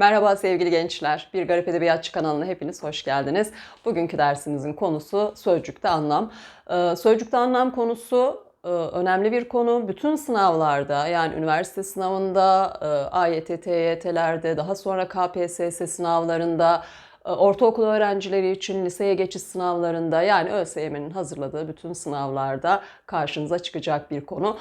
Merhaba sevgili gençler. Bir Garip Edebiyatçı kanalına hepiniz hoş geldiniz. Bugünkü dersimizin konusu sözcükte anlam. Ee, Sözcükte anlam konusu e, önemli bir konu. Bütün sınavlarda yani üniversite sınavında, e, AYT, TYT'lerde, daha sonra KPSS sınavlarında, e, ortaokul öğrencileri için liseye geçiş sınavlarında yani ÖSYM'nin hazırladığı bütün sınavlarda karşınıza çıkacak bir konu.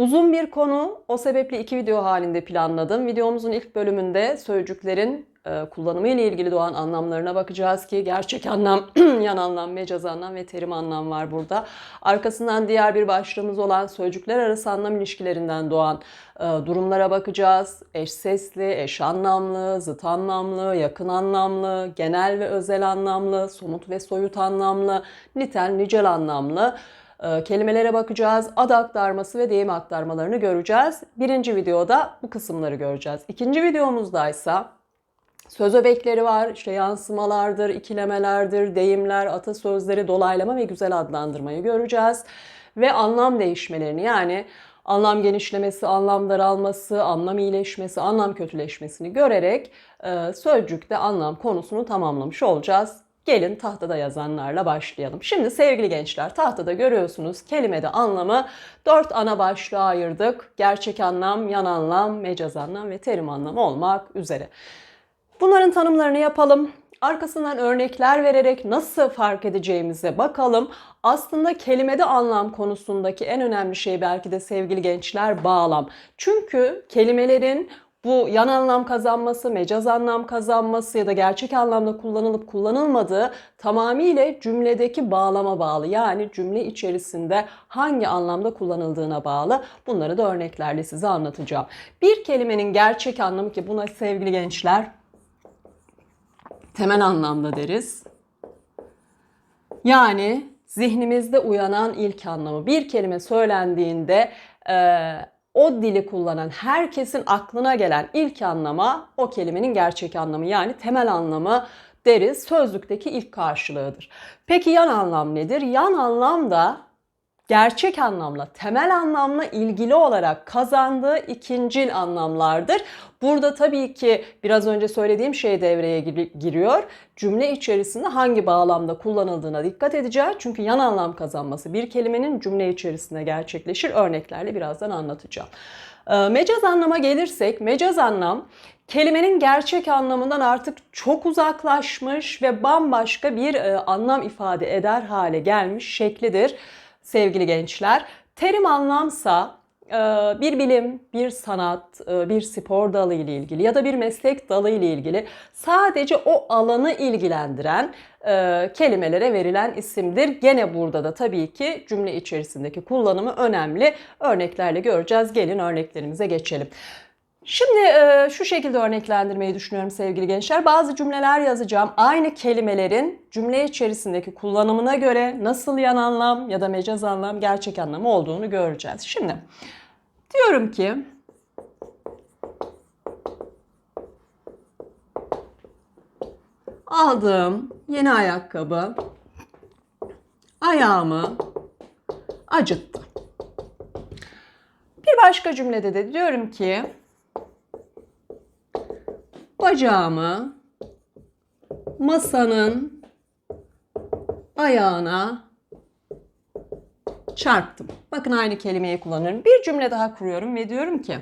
Uzun bir konu. O sebeple iki video halinde planladım. Videomuzun ilk bölümünde sözcüklerin e, kullanımı ile ilgili doğan anlamlarına bakacağız ki gerçek anlam, yan anlam, mecaz anlam ve terim anlam var burada. Arkasından diğer bir başlığımız olan sözcükler arası anlam ilişkilerinden doğan e, durumlara bakacağız. Eş sesli, eş anlamlı, zıt anlamlı, yakın anlamlı, genel ve özel anlamlı, somut ve soyut anlamlı, nitel, nicel anlamlı kelimelere bakacağız. Ad aktarması ve deyim aktarmalarını göreceğiz. Birinci videoda bu kısımları göreceğiz. İkinci videomuzda ise söz öbekleri var. İşte yansımalardır, ikilemelerdir, deyimler, atasözleri, dolaylama ve güzel adlandırmayı göreceğiz. Ve anlam değişmelerini yani anlam genişlemesi, anlam daralması, anlam iyileşmesi, anlam kötüleşmesini görerek e, sözcükte anlam konusunu tamamlamış olacağız. Gelin tahtada yazanlarla başlayalım. Şimdi sevgili gençler tahtada görüyorsunuz kelimede anlamı dört ana başlığa ayırdık. Gerçek anlam, yan anlam, mecaz anlam ve terim anlamı olmak üzere. Bunların tanımlarını yapalım. Arkasından örnekler vererek nasıl fark edeceğimize bakalım. Aslında kelimede anlam konusundaki en önemli şey belki de sevgili gençler bağlam. Çünkü kelimelerin bu yan anlam kazanması, mecaz anlam kazanması ya da gerçek anlamda kullanılıp kullanılmadığı tamamıyla cümledeki bağlama bağlı. Yani cümle içerisinde hangi anlamda kullanıldığına bağlı. Bunları da örneklerle size anlatacağım. Bir kelimenin gerçek anlamı ki buna sevgili gençler temel anlamda deriz. Yani zihnimizde uyanan ilk anlamı. Bir kelime söylendiğinde e, o dili kullanan herkesin aklına gelen ilk anlama o kelimenin gerçek anlamı yani temel anlamı deriz. Sözlükteki ilk karşılığıdır. Peki yan anlam nedir? Yan anlam da gerçek anlamla, temel anlamla ilgili olarak kazandığı ikincil anlamlardır. Burada tabii ki biraz önce söylediğim şey devreye giriyor. Cümle içerisinde hangi bağlamda kullanıldığına dikkat edeceğiz. Çünkü yan anlam kazanması bir kelimenin cümle içerisinde gerçekleşir. Örneklerle birazdan anlatacağım. Ee, mecaz anlama gelirsek, mecaz anlam kelimenin gerçek anlamından artık çok uzaklaşmış ve bambaşka bir e, anlam ifade eder hale gelmiş şeklidir sevgili gençler. Terim anlamsa e, bir bilim, bir sanat, e, bir spor dalı ile ilgili ya da bir meslek dalı ile ilgili sadece o alanı ilgilendiren e, kelimelere verilen isimdir. Gene burada da tabii ki cümle içerisindeki kullanımı önemli. Örneklerle göreceğiz. Gelin örneklerimize geçelim. Şimdi e, şu şekilde örneklendirmeyi düşünüyorum sevgili gençler. Bazı cümleler yazacağım. Aynı kelimelerin cümle içerisindeki kullanımına göre nasıl yan anlam ya da mecaz anlam, gerçek anlamı olduğunu göreceğiz. Şimdi diyorum ki aldığım yeni ayakkabı ayağımı acıttı. Bir başka cümlede de diyorum ki bacağımı masanın ayağına çarptım. Bakın aynı kelimeyi kullanıyorum. Bir cümle daha kuruyorum ve diyorum ki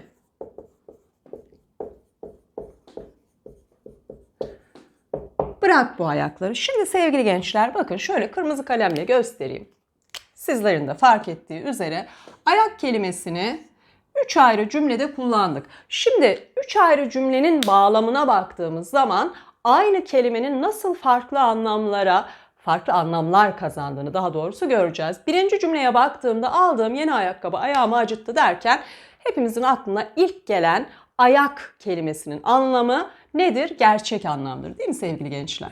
Bırak bu ayakları. Şimdi sevgili gençler bakın şöyle kırmızı kalemle göstereyim. Sizlerin de fark ettiği üzere ayak kelimesini üç ayrı cümlede kullandık. Şimdi üç ayrı cümlenin bağlamına baktığımız zaman aynı kelimenin nasıl farklı anlamlara, farklı anlamlar kazandığını daha doğrusu göreceğiz. Birinci cümleye baktığımda aldığım yeni ayakkabı ayağımı acıttı derken hepimizin aklına ilk gelen ayak kelimesinin anlamı nedir? Gerçek anlamdır değil mi sevgili gençler?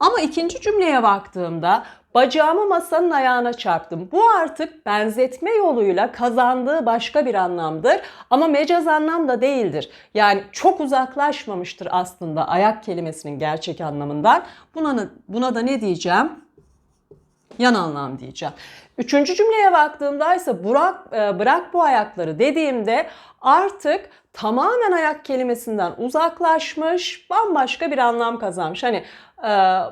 Ama ikinci cümleye baktığımda bacağımı masanın ayağına çarptım. Bu artık benzetme yoluyla kazandığı başka bir anlamdır ama mecaz anlam da değildir. Yani çok uzaklaşmamıştır aslında ayak kelimesinin gerçek anlamından. Buna, buna da ne diyeceğim? Yan anlam diyeceğim. Üçüncü cümleye baktığımda ise bırak, e, bırak bu ayakları dediğimde artık tamamen ayak kelimesinden uzaklaşmış, bambaşka bir anlam kazanmış. Hani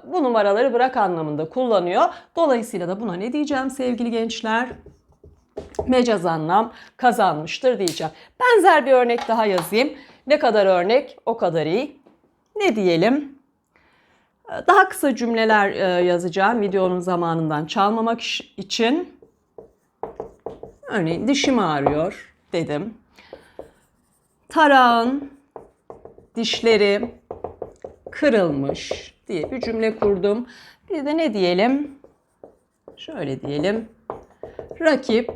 bu numaraları bırak anlamında kullanıyor. Dolayısıyla da buna ne diyeceğim sevgili gençler? Mecaz anlam kazanmıştır diyeceğim. Benzer bir örnek daha yazayım. Ne kadar örnek o kadar iyi. Ne diyelim? Daha kısa cümleler e, yazacağım videonun zamanından çalmamak için. Örneğin dişim ağrıyor dedim. Tarağın dişleri kırılmış diye bir cümle kurdum. Bir de ne diyelim? Şöyle diyelim. Rakip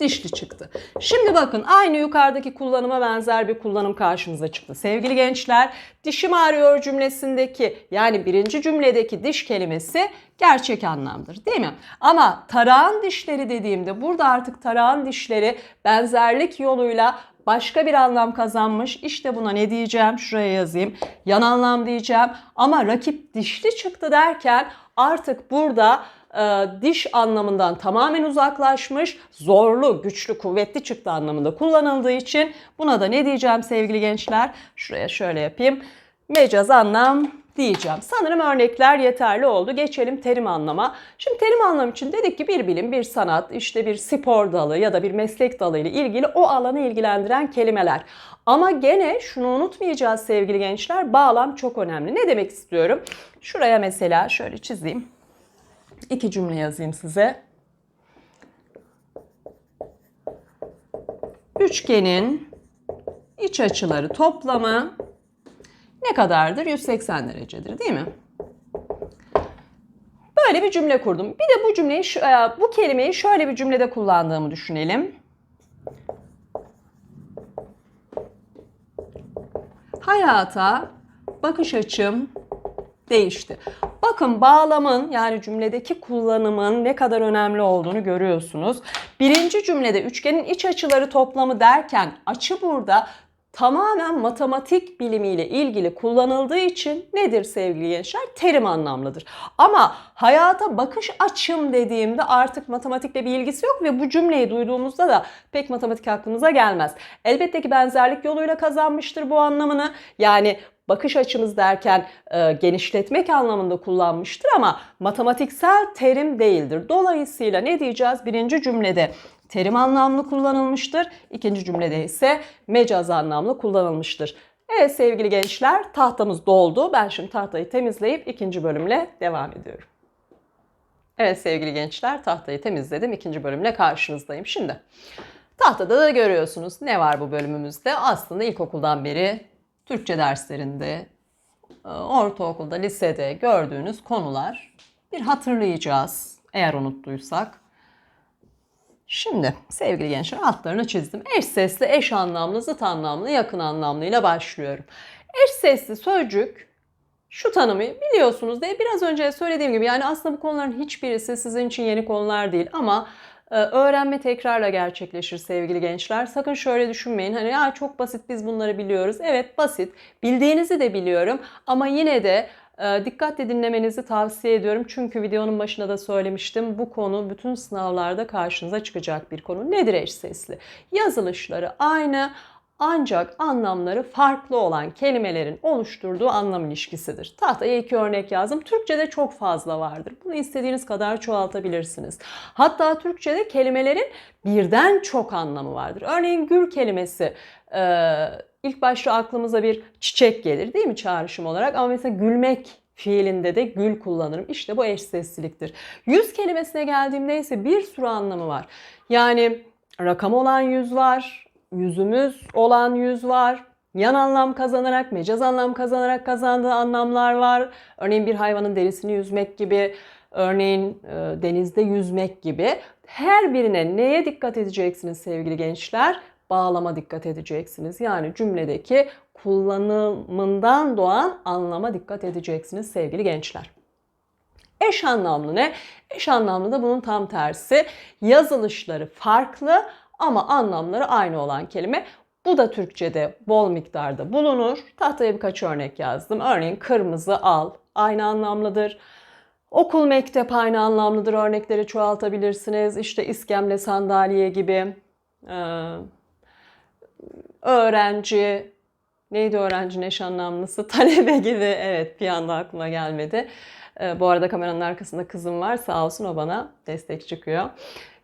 dişli çıktı. Şimdi bakın aynı yukarıdaki kullanıma benzer bir kullanım karşımıza çıktı. Sevgili gençler dişim ağrıyor cümlesindeki yani birinci cümledeki diş kelimesi gerçek anlamdır değil mi? Ama tarağın dişleri dediğimde burada artık tarağın dişleri benzerlik yoluyla başka bir anlam kazanmış. İşte buna ne diyeceğim? Şuraya yazayım. Yan anlam diyeceğim. Ama rakip dişli çıktı derken artık burada e, diş anlamından tamamen uzaklaşmış, zorlu, güçlü, kuvvetli çıktı anlamında kullanıldığı için buna da ne diyeceğim sevgili gençler? Şuraya şöyle yapayım. Mecaz anlam diyeceğim. Sanırım örnekler yeterli oldu. Geçelim terim anlama. Şimdi terim anlam için dedik ki bir bilim, bir sanat, işte bir spor dalı ya da bir meslek dalı ile ilgili o alanı ilgilendiren kelimeler. Ama gene şunu unutmayacağız sevgili gençler. Bağlam çok önemli. Ne demek istiyorum? Şuraya mesela şöyle çizeyim. İki cümle yazayım size. Üçgenin iç açıları toplamı ne kadardır? 180 derecedir değil mi? Böyle bir cümle kurdum. Bir de bu cümleyi, bu kelimeyi şöyle bir cümlede kullandığımı düşünelim. Hayata bakış açım değişti. Bakın bağlamın yani cümledeki kullanımın ne kadar önemli olduğunu görüyorsunuz. Birinci cümlede üçgenin iç açıları toplamı derken açı burada tamamen matematik bilimiyle ilgili kullanıldığı için nedir sevgili gençler? Terim anlamlıdır. Ama hayata bakış açım dediğimde artık matematikle bir ilgisi yok ve bu cümleyi duyduğumuzda da pek matematik aklımıza gelmez. Elbette ki benzerlik yoluyla kazanmıştır bu anlamını. Yani bakış açımız derken e, genişletmek anlamında kullanmıştır ama matematiksel terim değildir. Dolayısıyla ne diyeceğiz? Birinci cümlede terim anlamlı kullanılmıştır. İkinci cümlede ise mecaz anlamlı kullanılmıştır. Evet sevgili gençler tahtamız doldu. Ben şimdi tahtayı temizleyip ikinci bölümle devam ediyorum. Evet sevgili gençler tahtayı temizledim. İkinci bölümle karşınızdayım. Şimdi tahtada da görüyorsunuz ne var bu bölümümüzde. Aslında ilkokuldan beri Türkçe derslerinde, e, ortaokulda, lisede gördüğünüz konular bir hatırlayacağız eğer unuttuysak. Şimdi sevgili gençler altlarını çizdim. Eş sesli, eş anlamlı, zıt anlamlı, yakın anlamlıyla başlıyorum. Eş sesli sözcük şu tanımı biliyorsunuz diye biraz önce söylediğim gibi yani aslında bu konuların hiçbirisi sizin için yeni konular değil ama e, öğrenme tekrarla gerçekleşir sevgili gençler. Sakın şöyle düşünmeyin. Hani ya çok basit biz bunları biliyoruz. Evet basit. Bildiğinizi de biliyorum ama yine de dikkatle dinlemenizi tavsiye ediyorum. Çünkü videonun başında da söylemiştim. Bu konu bütün sınavlarda karşınıza çıkacak bir konu. Nedir eş sesli? Yazılışları aynı ancak anlamları farklı olan kelimelerin oluşturduğu anlam ilişkisidir. Tahtaya iki örnek yazdım. Türkçe'de çok fazla vardır. Bunu istediğiniz kadar çoğaltabilirsiniz. Hatta Türkçe'de kelimelerin birden çok anlamı vardır. Örneğin gül kelimesi ilk başta aklımıza bir çiçek gelir değil mi çağrışım olarak? Ama mesela gülmek fiilinde de gül kullanırım. İşte bu eş sesliliktir. Yüz kelimesine geldiğimde ise bir sürü anlamı var. Yani rakam olan yüz var, yüzümüz olan yüz var, yan anlam kazanarak, mecaz anlam kazanarak kazandığı anlamlar var. Örneğin bir hayvanın derisini yüzmek gibi, örneğin e, denizde yüzmek gibi. Her birine neye dikkat edeceksiniz sevgili gençler? Bağlama dikkat edeceksiniz. Yani cümledeki kullanımından doğan anlama dikkat edeceksiniz sevgili gençler. Eş anlamlı ne? Eş anlamlı da bunun tam tersi. Yazılışları farklı ama anlamları aynı olan kelime. Bu da Türkçe'de bol miktarda bulunur. Tahtaya birkaç örnek yazdım. Örneğin kırmızı al aynı anlamlıdır. Okul, mektep aynı anlamlıdır. Örnekleri çoğaltabilirsiniz. İşte iskemle, sandalye gibi. Ee, öğrenci, neydi öğrencinin eş anlamlısı? Talebe gibi. Evet bir anda aklıma gelmedi. Ee, bu arada kameranın arkasında kızım var. Sağ olsun o bana destek çıkıyor.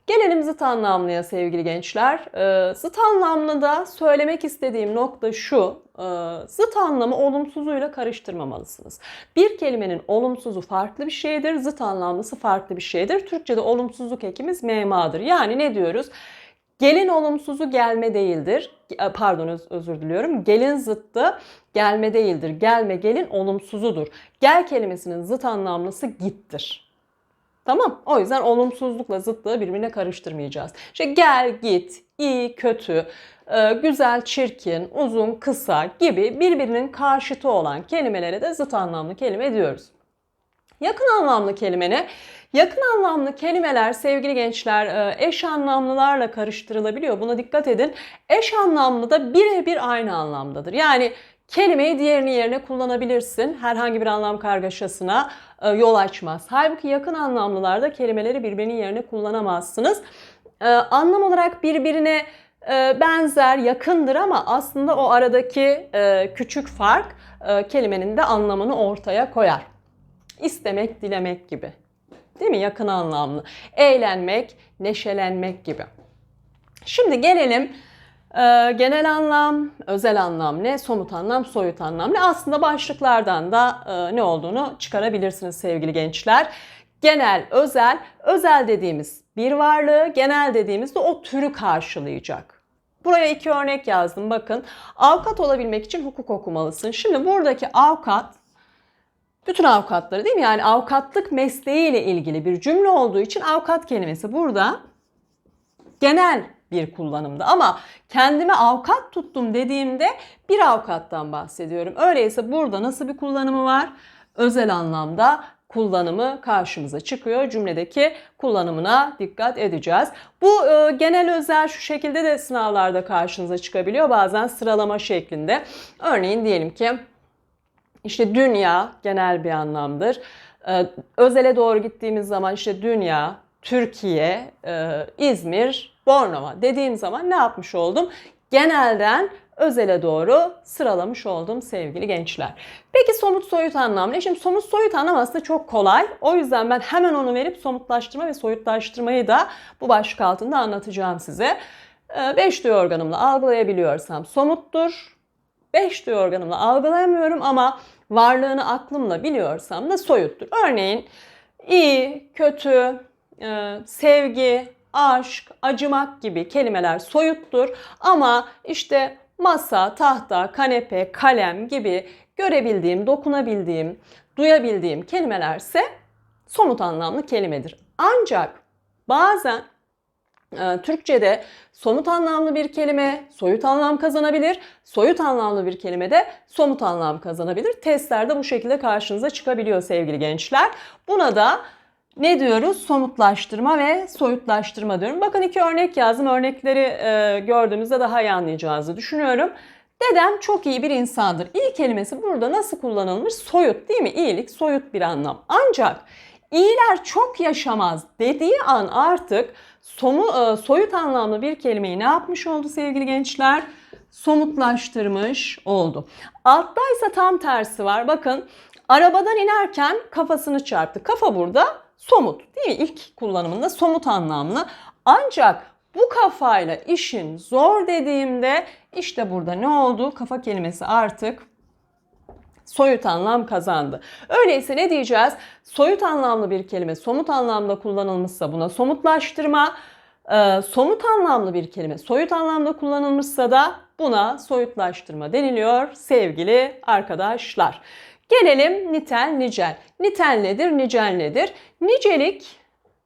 Gelelim zıt anlamlıya sevgili gençler. Ee, zıt anlamlıda söylemek istediğim nokta şu. Ee, zıt anlamı olumsuzuyla karıştırmamalısınız. Bir kelimenin olumsuzu farklı bir şeydir, zıt anlamlısı farklı bir şeydir. Türkçe'de olumsuzluk ekimiz memadır. Yani ne diyoruz? Gelin olumsuzu gelme değildir. E, Pardon öz- özür diliyorum. Gelin zıttı gelme değildir. Gelme gelin olumsuzudur. Gel kelimesinin zıt anlamlısı gittir. Tamam. O yüzden olumsuzlukla zıtlığı birbirine karıştırmayacağız. İşte gel, git, iyi, kötü, e, güzel, çirkin, uzun, kısa gibi birbirinin karşıtı olan kelimelere de zıt anlamlı kelime diyoruz. Yakın anlamlı kelime ne? Yakın anlamlı kelimeler sevgili gençler e, eş anlamlılarla karıştırılabiliyor. Buna dikkat edin. Eş anlamlı da birebir aynı anlamdadır. Yani kelimeyi diğerini yerine kullanabilirsin. Herhangi bir anlam kargaşasına e, yol açmaz. Halbuki yakın anlamlılarda kelimeleri birbirinin yerine kullanamazsınız. E, Anlam olarak birbirine benzer, yakındır ama aslında o aradaki küçük fark kelimenin de anlamını ortaya koyar. İstemek, dilemek gibi. Değil mi? Yakın anlamlı. Eğlenmek, neşelenmek gibi. Şimdi gelelim e, genel anlam, özel anlam ne, somut anlam, soyut anlam ne. Aslında başlıklardan da e, ne olduğunu çıkarabilirsiniz sevgili gençler. Genel, özel, özel dediğimiz bir varlığı, genel dediğimiz de o türü karşılayacak. Buraya iki örnek yazdım bakın. Avukat olabilmek için hukuk okumalısın. Şimdi buradaki avukat bütün avukatları değil mi? Yani avukatlık mesleğiyle ilgili bir cümle olduğu için avukat kelimesi burada genel bir kullanımda. Ama kendime avukat tuttum dediğimde bir avukattan bahsediyorum. Öyleyse burada nasıl bir kullanımı var? Özel anlamda kullanımı karşımıza çıkıyor. Cümledeki kullanımına dikkat edeceğiz. Bu e, genel özel şu şekilde de sınavlarda karşınıza çıkabiliyor. Bazen sıralama şeklinde. Örneğin diyelim ki işte dünya genel bir anlamdır. Ee, özele doğru gittiğimiz zaman işte dünya, Türkiye, e, İzmir, Bornova dediğim zaman ne yapmış oldum? Genelden özele doğru sıralamış oldum sevgili gençler. Peki somut soyut anlam ne? Şimdi somut soyut anlam aslında çok kolay. O yüzden ben hemen onu verip somutlaştırma ve soyutlaştırmayı da bu başlık altında anlatacağım size. Ee, Beş duyu organımla algılayabiliyorsam somuttur. Beş duyu organımla algılayamıyorum ama varlığını aklımla biliyorsam da soyuttur. Örneğin iyi, kötü, e, sevgi, aşk, acımak gibi kelimeler soyuttur. Ama işte masa, tahta, kanepe, kalem gibi görebildiğim, dokunabildiğim, duyabildiğim kelimelerse somut anlamlı kelimedir. Ancak bazen Türkçe'de somut anlamlı bir kelime soyut anlam kazanabilir. Soyut anlamlı bir kelime de somut anlam kazanabilir. Testlerde bu şekilde karşınıza çıkabiliyor sevgili gençler. Buna da ne diyoruz? Somutlaştırma ve soyutlaştırma diyorum. Bakın iki örnek yazdım. Örnekleri e, gördüğümüzde daha iyi anlayacağınızı düşünüyorum. Dedem çok iyi bir insandır. İyi kelimesi burada nasıl kullanılmış? Soyut değil mi? İyilik soyut bir anlam. Ancak iyiler çok yaşamaz dediği an artık somu, e, soyut anlamlı bir kelimeyi ne yapmış oldu sevgili gençler? Somutlaştırmış oldu. Altta ise tam tersi var. Bakın arabadan inerken kafasını çarptı. Kafa burada somut değil mi? İlk kullanımında somut anlamlı. Ancak bu kafayla işin zor dediğimde işte burada ne oldu? Kafa kelimesi artık soyut anlam kazandı. Öyleyse ne diyeceğiz? Soyut anlamlı bir kelime somut anlamda kullanılmışsa buna somutlaştırma, e, somut anlamlı bir kelime soyut anlamda kullanılmışsa da buna soyutlaştırma deniliyor sevgili arkadaşlar. Gelelim nitel nicel. Nitel nedir, nicel nedir? Nicelik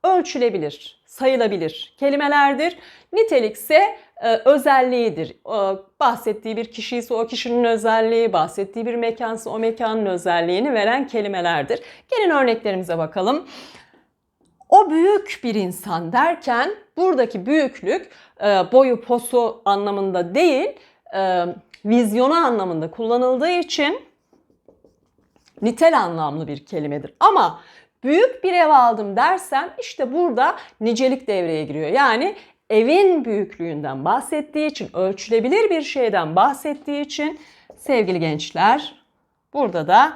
ölçülebilir, sayılabilir kelimelerdir. Nitelik ise e, özelliğidir. O, bahsettiği bir kişi ise o kişinin özelliği, bahsettiği bir mekansa o mekanın özelliğini veren kelimelerdir. Gelin örneklerimize bakalım. O büyük bir insan derken buradaki büyüklük e, boyu posu anlamında değil, e, vizyonu anlamında kullanıldığı için nitel anlamlı bir kelimedir. Ama büyük bir ev aldım dersem işte burada nicelik devreye giriyor. Yani evin büyüklüğünden bahsettiği için, ölçülebilir bir şeyden bahsettiği için sevgili gençler burada da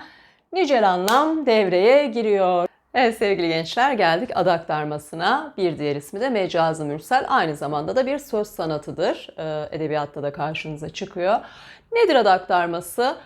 nicel anlam devreye giriyor. Evet sevgili gençler geldik ad aktarmasına. Bir diğer ismi de mecazı mürsel. Aynı zamanda da bir söz sanatıdır. Ee, Edebiyatta da karşınıza çıkıyor. Nedir ad aktarması?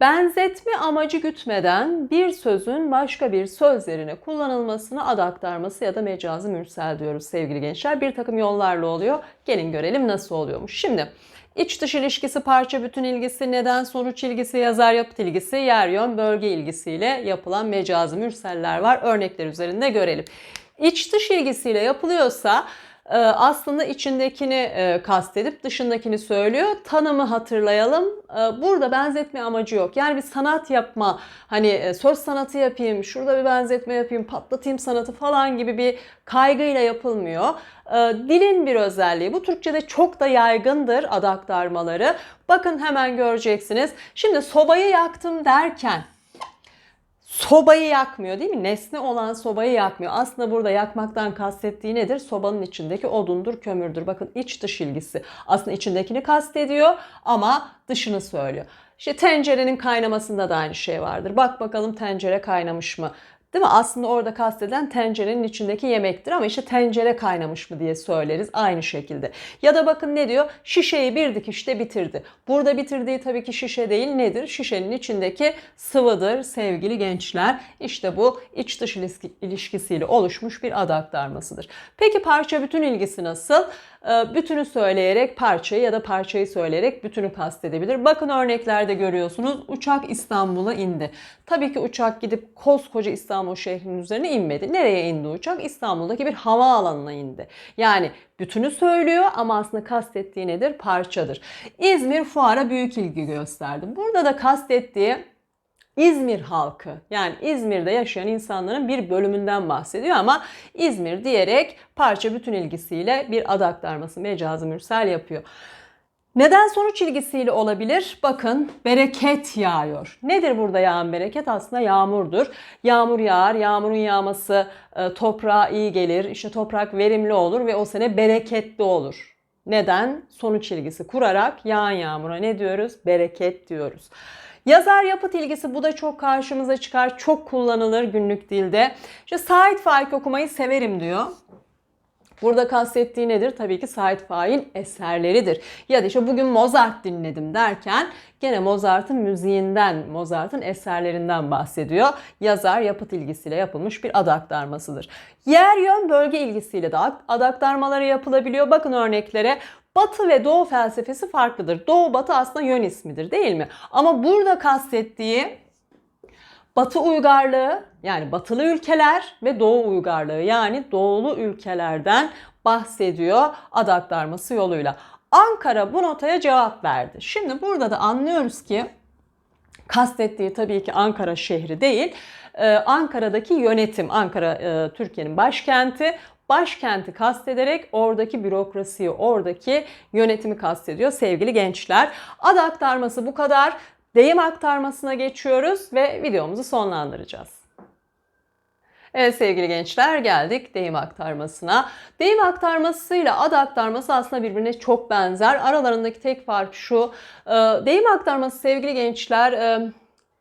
Benzetme amacı gütmeden bir sözün başka bir söz yerine kullanılmasına ad aktarması ya da mecazı mürsel diyoruz sevgili gençler. Bir takım yollarla oluyor. Gelin görelim nasıl oluyormuş. Şimdi iç dış ilişkisi, parça bütün ilgisi, neden sonuç ilgisi, yazar yapıt ilgisi, yer yön bölge ilgisiyle yapılan mecazı mürseller var. Örnekler üzerinde görelim. İç dış ilgisiyle yapılıyorsa aslında içindekini e, kastedip dışındakini söylüyor. Tanımı hatırlayalım. E, burada benzetme amacı yok. Yani bir sanat yapma, hani söz sanatı yapayım, şurada bir benzetme yapayım, patlatayım sanatı falan gibi bir kaygıyla yapılmıyor. Dilin bir özelliği. Bu Türkçe'de çok da yaygındır ad aktarmaları. Bakın hemen göreceksiniz. Şimdi sobayı yaktım derken sobayı yakmıyor değil mi? Nesne olan sobayı yakmıyor. Aslında burada yakmaktan kastettiği nedir? Sobanın içindeki odundur, kömürdür. Bakın iç dış ilgisi. Aslında içindekini kastediyor ama dışını söylüyor. İşte tencerenin kaynamasında da aynı şey vardır. Bak bakalım tencere kaynamış mı? Değil mi? Aslında orada kastedilen tencerenin içindeki yemektir ama işte tencere kaynamış mı diye söyleriz aynı şekilde. Ya da bakın ne diyor? Şişeyi bir dikişte bitirdi. Burada bitirdiği tabii ki şişe değil nedir? Şişenin içindeki sıvıdır sevgili gençler. İşte bu iç dış ilişkisiyle oluşmuş bir ad aktarmasıdır. Peki parça bütün ilgisi nasıl? Ee, bütünü söyleyerek parçayı ya da parçayı söyleyerek bütünü kastedebilir. Bakın örneklerde görüyorsunuz uçak İstanbul'a indi. Tabii ki uçak gidip koskoca İstanbul şehrinin üzerine inmedi. Nereye indi uçak? İstanbul'daki bir havaalanına indi. Yani bütünü söylüyor ama aslında kastettiği nedir? Parçadır. İzmir fuara büyük ilgi gösterdi. Burada da kastettiği İzmir halkı yani İzmir'de yaşayan insanların bir bölümünden bahsediyor ama İzmir diyerek parça bütün ilgisiyle bir ad aktarması mecazı mürsel yapıyor. Neden sonuç ilgisiyle olabilir? Bakın bereket yağıyor. Nedir burada yağan bereket? Aslında yağmurdur. Yağmur yağar, yağmurun yağması e, toprağa iyi gelir. İşte toprak verimli olur ve o sene bereketli olur. Neden? Sonuç ilgisi kurarak yağan yağmura ne diyoruz? Bereket diyoruz. Yazar yapıt ilgisi bu da çok karşımıza çıkar. Çok kullanılır günlük dilde. İşte Sait Faik okumayı severim diyor. Burada kastettiği nedir? Tabii ki Sait Faik'in eserleridir. Ya da işte bugün Mozart dinledim derken gene Mozart'ın müziğinden, Mozart'ın eserlerinden bahsediyor. Yazar yapıt ilgisiyle yapılmış bir ad aktarmasıdır. Yer yön bölge ilgisiyle de ad aktarmaları yapılabiliyor. Bakın örneklere. Batı ve Doğu felsefesi farklıdır. Doğu Batı aslında yön ismidir değil mi? Ama burada kastettiği Batı uygarlığı yani batılı ülkeler ve doğu uygarlığı yani doğulu ülkelerden bahsediyor ad aktarması yoluyla. Ankara bu notaya cevap verdi. Şimdi burada da anlıyoruz ki kastettiği tabii ki Ankara şehri değil. Ee, Ankara'daki yönetim, Ankara e, Türkiye'nin başkenti başkenti kastederek oradaki bürokrasiyi, oradaki yönetimi kastediyor sevgili gençler. Ad aktarması bu kadar. Deyim aktarmasına geçiyoruz ve videomuzu sonlandıracağız. Evet sevgili gençler geldik deyim aktarmasına. Deyim aktarmasıyla ad aktarması aslında birbirine çok benzer. Aralarındaki tek fark şu. E, deyim aktarması sevgili gençler e,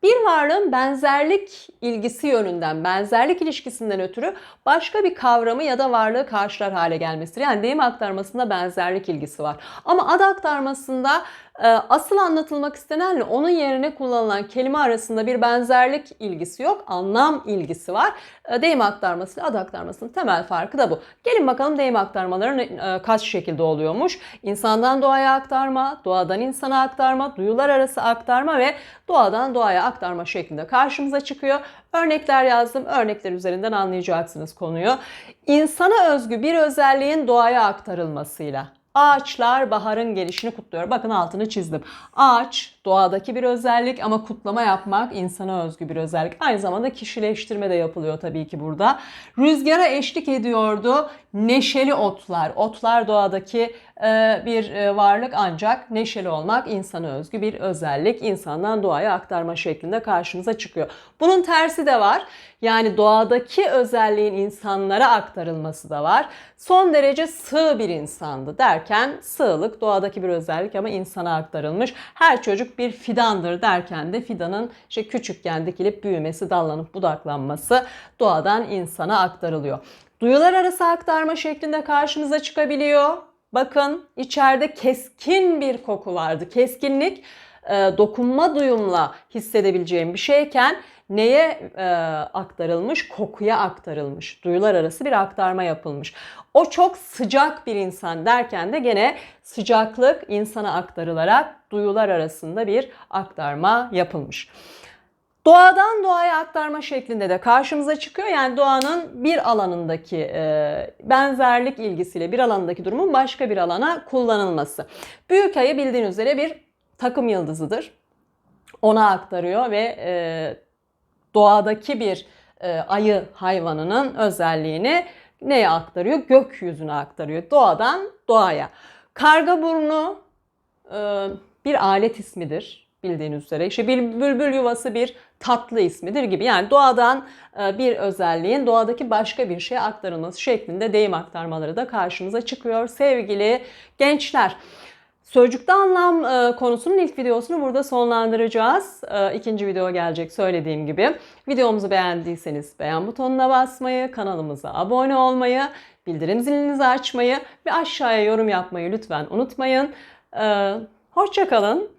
bir varlığın benzerlik ilgisi yönünden, benzerlik ilişkisinden ötürü başka bir kavramı ya da varlığı karşılar hale gelmesidir. Yani deyim aktarmasında benzerlik ilgisi var. Ama ad aktarmasında asıl anlatılmak istenenle onun yerine kullanılan kelime arasında bir benzerlik ilgisi yok, anlam ilgisi var. E, deyim aktarması ile ad aktarmasının temel farkı da bu. Gelin bakalım deyim aktarmaları e, kaç şekilde oluyormuş. İnsandan doğaya aktarma, doğadan insana aktarma, duyular arası aktarma ve doğadan doğaya aktarma şeklinde karşımıza çıkıyor. Örnekler yazdım. Örnekler üzerinden anlayacaksınız konuyu. İnsana özgü bir özelliğin doğaya aktarılmasıyla Ağaçlar baharın gelişini kutluyor. Bakın altını çizdim. Ağaç doğadaki bir özellik ama kutlama yapmak insana özgü bir özellik. Aynı zamanda kişileştirme de yapılıyor tabii ki burada. Rüzgara eşlik ediyordu neşeli otlar. Otlar doğadaki bir e, varlık ancak neşeli olmak insana özgü bir özellik. insandan doğaya aktarma şeklinde karşımıza çıkıyor. Bunun tersi de var. Yani doğadaki özelliğin insanlara aktarılması da var. Son derece sığ bir insandı derken sığlık doğadaki bir özellik ama insana aktarılmış. Her çocuk bir fidandır derken de fidanın işte küçükken dikilip büyümesi, dallanıp budaklanması doğadan insana aktarılıyor. Duyular arası aktarma şeklinde karşımıza çıkabiliyor. Bakın içeride keskin bir koku vardı. Keskinlik e, dokunma duyumla hissedebileceğim bir şeyken neye e, aktarılmış? Kokuya aktarılmış. Duyular arası bir aktarma yapılmış. O çok sıcak bir insan derken de gene sıcaklık insana aktarılarak duyular arasında bir aktarma yapılmış. Doğadan doğaya aktarma şeklinde de karşımıza çıkıyor. Yani doğanın bir alanındaki e, benzerlik ilgisiyle bir alandaki durumun başka bir alana kullanılması. Büyük ayı bildiğiniz üzere bir takım yıldızıdır. Ona aktarıyor ve e, doğadaki bir e, ayı hayvanının özelliğini neye aktarıyor? Gökyüzüne aktarıyor. Doğadan doğaya. Karga burnu e, bir alet ismidir bildiğiniz üzere. İşte bir bülbül yuvası bir tatlı ismidir gibi. Yani doğadan e, bir özelliğin doğadaki başka bir şeye aktarılması şeklinde deyim aktarmaları da karşımıza çıkıyor sevgili gençler. Sözcükte anlam e, konusunun ilk videosunu burada sonlandıracağız. E, ikinci video gelecek söylediğim gibi. Videomuzu beğendiyseniz beğen butonuna basmayı, kanalımıza abone olmayı, bildirim zilinizi açmayı ve aşağıya yorum yapmayı lütfen unutmayın. Hoşçakalın.